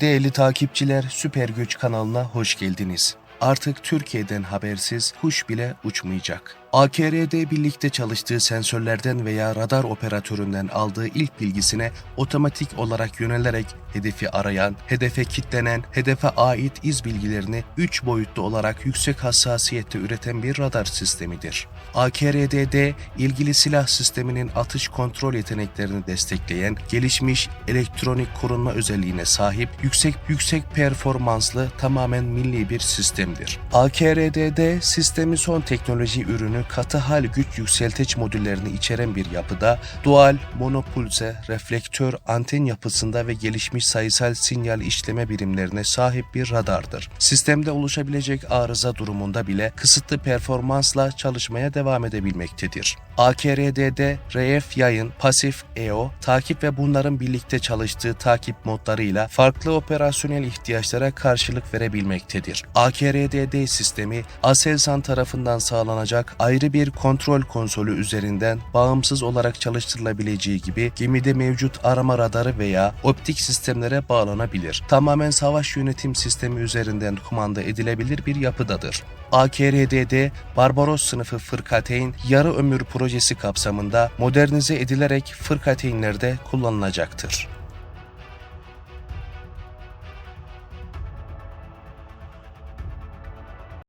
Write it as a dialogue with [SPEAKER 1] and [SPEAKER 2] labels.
[SPEAKER 1] Değerli takipçiler Süper Güç kanalına hoş geldiniz. Artık Türkiye'den habersiz kuş bile uçmayacak. AKR'de birlikte çalıştığı sensörlerden veya radar operatöründen aldığı ilk bilgisine otomatik olarak yönelerek hedefi arayan, hedefe kitlenen, hedefe ait iz bilgilerini 3 boyutlu olarak yüksek hassasiyette üreten bir radar sistemidir. AKRDD ilgili silah sisteminin atış kontrol yeteneklerini destekleyen gelişmiş elektronik korunma özelliğine sahip yüksek yüksek performanslı tamamen milli bir sistemdir. AKRDD sistemi son teknoloji ürünü katı hal güç yükselteç modüllerini içeren bir yapıda dual, monopulse, reflektör, anten yapısında ve gelişmiş sayısal sinyal işleme birimlerine sahip bir radardır. Sistemde oluşabilecek arıza durumunda bile kısıtlı performansla çalışmaya devam edebilmektedir. AKRD'de RF yayın, pasif EO, takip ve bunların birlikte çalıştığı takip modlarıyla farklı operasyonel ihtiyaçlara karşılık verebilmektedir. AKRDD sistemi Aselsan tarafından sağlanacak ayrı bir kontrol konsolü üzerinden bağımsız olarak çalıştırılabileceği gibi gemide mevcut arama radarı veya optik sistemlere bağlanabilir. Tamamen savaş yönetim sistemi üzerinden kumanda edilebilir bir yapıdadır. AKRDD Barbaros sınıfı fırkateyn yarı ömür projesi kapsamında modernize edilerek fırkateynlerde kullanılacaktır.